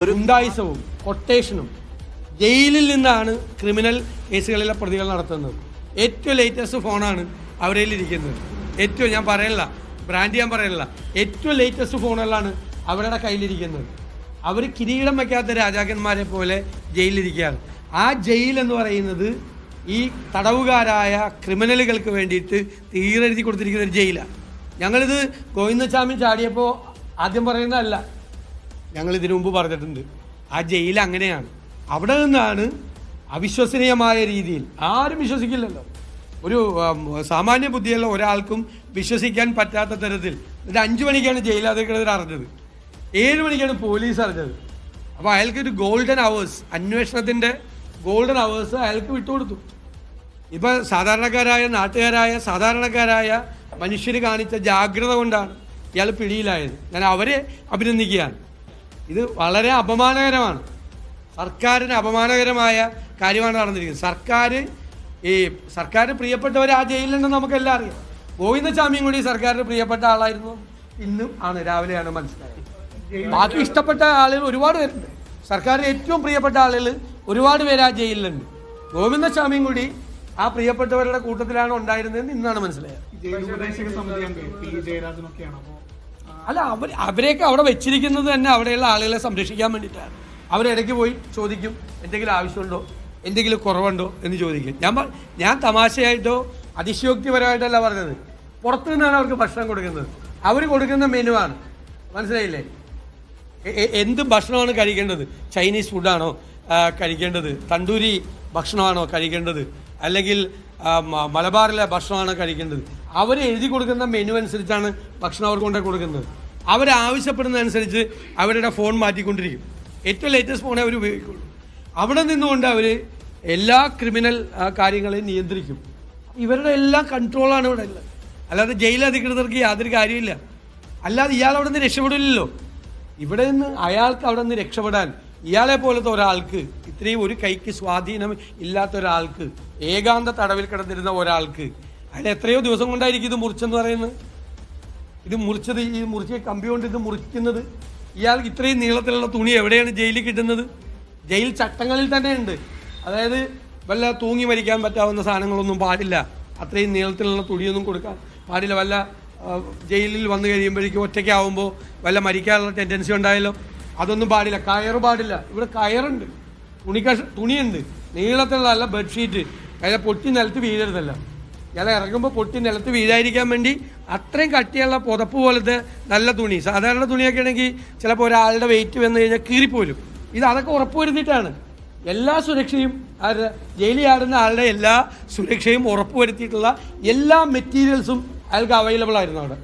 ഒരു ഗുണ്ടായുസവും കൊട്ടേഷനും ജയിലിൽ നിന്നാണ് ക്രിമിനൽ കേസുകളിലെ പ്രതികൾ നടത്തുന്നത്. ഏറ്റവും ലേറ്റസ്റ്റ് ഫോണാണ് അവരുടെ ഇരിക്കുന്നത്. ഏറ്റവും ഞാൻ പറയല്ല ബ്രാൻഡ് ഞാൻ പറയല്ല ഏറ്റവും ലേറ്റസ്റ്റ് ഫോണുകളാണ് അവരുടെ കയ്യിലിരിക്കുന്നത് അവർ കിരീടം വയ്ക്കാത്ത രാജാക്കന്മാരെ പോലെ ജയിലിരിക്കുകയാണ് ആ ജയിൽ എന്ന് പറയുന്നത് ഈ തടവുകാരായ ക്രിമിനലുകൾക്ക് വേണ്ടിയിട്ട് തീരെഴുതി കൊടുത്തിരിക്കുന്ന ഒരു ജയിലാണ് ഞങ്ങളിത് ഗോവിന്ദസ്വാമി ചാടിയപ്പോൾ ആദ്യം പറയുന്നതല്ല ഞങ്ങൾ ഇതിനു മുമ്പ് പറഞ്ഞിട്ടുണ്ട്. ആ ജയിൽ അങ്ങനെയാണ്. അവിടെ നിന്നാണ് അവിശ്വസനീയമായ രീതിയിൽ ആരും വിശ്വസിക്കില്ലല്ലോ. ഒരു സാമാന്യ ബുദ്ധിയുള്ള ഒരാൾക്കും വിശ്വസിക്കാൻ പറ്റാത്ത തരത്തിൽ. ഒരു അഞ്ചു മണിക്കാണ് ജയിലധികൃതർ അറിഞ്ഞത്. ഏഴ് മണിക്കാണ് പോലീസ് അറിഞ്ഞത്. അപ്പോൾ അയാൾക്ക് ഒരു ഗോൾഡൻ അവേഴ്സ് അന്വേഷണത്തിന്റെ ഗോൾഡൻ അവേഴ്സ് അയാൾക്ക് വിട്ടുകൊടുത്തു. ഇപ്പം സാധാരണക്കാരായ നാട്ടുകാരായ സാധാരണക്കാരായ മനുഷ്യർ കാണിച്ച ജാഗ്രത കൊണ്ടാണ് ഇയാൾ പിടിയിലായത്. ഞാൻ അവരെ അഭിനന്ദിക്കുകയാണ്. ഇത് വളരെ അപമാനകരമാണ്. സർക്കാരിന് അപമാനകരമായ കാര്യമാണ് നടന്നിരിക്കുന്നത്. സർക്കാർ ഈ സർക്കാർ പ്രിയപ്പെട്ടവർ ആ ജയിലിലുണ്ടെന്ന് നമുക്കെല്ലാം അറിയാം. ഗോവിന്ദസ്വാമിയും കൂടി സർക്കാരിന് പ്രിയപ്പെട്ട ആളായിരുന്നു. ഇന്നും ആണ് രാവിലെയാണ് മനസ്സിലായത്. ബാക്കി ഇഷ്ടപ്പെട്ട ആളുകൾ ഒരുപാട് പേരുണ്ട്. സർക്കാരിന് ഏറ്റവും പ്രിയപ്പെട്ട ആളുകൾ ഒരുപാട് പേര് ആ ജയിലിലുണ്ട്. ഗോവിന്ദസ്വാമിയും കൂടി ആ പ്രിയപ്പെട്ടവരുടെ കൂട്ടത്തിലാണ് ഉണ്ടായിരുന്നതെന്ന് ഇന്നാണ് മനസ്സിലായത്. അല്ല അവർ അവരെയൊക്കെ അവിടെ വെച്ചിരിക്കുന്നത് തന്നെ അവിടെയുള്ള ആളുകളെ സംരക്ഷിക്കാൻ വേണ്ടിയിട്ടാണ്. അവരിടയ്ക്ക് പോയി ചോദിക്കും എന്തെങ്കിലും ആവശ്യമുണ്ടോ? എന്തെങ്കിലും കുറവുണ്ടോ എന്ന് ചോദിക്കും. ഞാൻ ഞാൻ തമാശയായിട്ടോ അതിശയോക്തിപരമായിട്ടല്ല പറഞ്ഞത്. പുറത്തു നിന്നാണ് അവർക്ക് ഭക്ഷണം കൊടുക്കുന്നത്. അവർ കൊടുക്കുന്ന മെനുവാണ് മനസ്സിലായില്ലേ? എന്ത് ഭക്ഷണമാണ് കഴിക്കേണ്ടത്? ചൈനീസ് ഫുഡാണോ കഴിക്കേണ്ടത്? തണ്ടൂരി ഭക്ഷണമാണോ കഴിക്കേണ്ടത്? അല്ലെങ്കിൽ മലബാറിലെ ഭക്ഷണമാണോ കഴിക്കേണ്ടത്? അവർ എഴുതി കൊടുക്കുന്ന മെനു അനുസരിച്ചാണ് ഭക്ഷണം അവർ കൊണ്ടേ കൊടുക്കുന്നത്. അവരാവശ്യപ്പെടുന്നതനുസരിച്ച് അവരുടെ ഫോൺ മാറ്റിക്കൊണ്ടിരിക്കും. ഏറ്റവും ലേറ്റസ്റ്റ് ഫോണേ അവർ ഉപയോഗിക്കുള്ളൂ. അവിടെ നിന്നുകൊണ്ട് അവർ എല്ലാ ക്രിമിനൽ കാര്യങ്ങളെയും നിയന്ത്രിക്കും. ഇവരുടെ എല്ലാം കൺട്രോളാണ് ഇവിടെ ഉള്ളത്. അല്ലാതെ ജയിൽ അധികൃതർക്ക് യാതൊരു കാര്യമില്ല അല്ലാതെ ഇയാൾ അവിടെ നിന്ന് രക്ഷപ്പെടില്ലല്ലോ. ഇവിടെ നിന്ന് അയാൾക്ക് അവിടെ നിന്ന് രക്ഷപ്പെടാൻ ഇയാളെ പോലത്തെ ഒരാൾക്ക് ഇത്രയും ഒരു കൈക്ക് സ്വാധീനം ഇല്ലാത്ത ഒരാൾക്ക് ഏകാന്ത തടവിൽ കിടന്നിരുന്ന ഒരാൾക്ക് അയാൾ എത്രയോ ദിവസം കൊണ്ടായിരിക്കും ഇത് മുറിച്ചെന്ന് പറയുന്നത്. ഇത് മുറിച്ചത് ഈ മുറിച്ച കമ്പി കൊണ്ട് ഇത് മുറിക്കുന്നത്. ഇയാൾ ഇത്രയും നീളത്തിലുള്ള തുണി എവിടെയാണ് ജയിലിൽ കിട്ടുന്നത്? ജയിൽ ചട്ടങ്ങളിൽ തന്നെ ഉണ്ട്. അതായത് വല്ല തൂങ്ങി മരിക്കാൻ പറ്റാവുന്ന സാധനങ്ങളൊന്നും പാടില്ല. അത്രയും നീളത്തിലുള്ള തുണിയൊന്നും കൊടുക്കാൻ പാടില്ല. വല്ല ജയിലിൽ വന്നു കഴിയുമ്പോഴേക്കും ഒറ്റയ്ക്കാവുമ്പോൾ വല്ല മരിക്കാനുള്ള ടെൻഡൻസി ഉണ്ടായല്ലോ അതൊന്നും പാടില്ല. കയറ് പാടില്ല. ഇവിടെ കയറുണ്ട്. തുണിക്കഷ തുണിയുണ്ട്. നീളത്തിലുള്ള ബെഡ്ഷീറ്റ് അതിലെ പൊട്ടി നിലത്ത് വീഴരുതല്ല. ഞാൻ ഇറങ്ങുമ്പോൾ പൊട്ടി നിലത്ത് വീഴാതിരിക്കാൻ വേണ്ടി അത്രയും കട്ടിയുള്ള പുതപ്പ് പോലത്തെ നല്ല തുണി സാധാരണ തുണിയൊക്കെ ആണെങ്കിൽ ചിലപ്പോൾ ഒരാളുടെ വെയിറ്റ് വന്നു കഴിഞ്ഞാൽ കീറിപ്പോലും ഇത് അതൊക്കെ ഉറപ്പുവരുത്തിയിട്ടാണ്. എല്ലാ സുരക്ഷയും ആരുടെ ജയിലിൽ ആടുന്ന ആളുടെ എല്ലാ സുരക്ഷയും ഉറപ്പുവരുത്തിയിട്ടുള്ള എല്ലാ മെറ്റീരിയൽസും അയാൾക്ക് അവൈലബിൾ ആയിരുന്നു അവിടെ.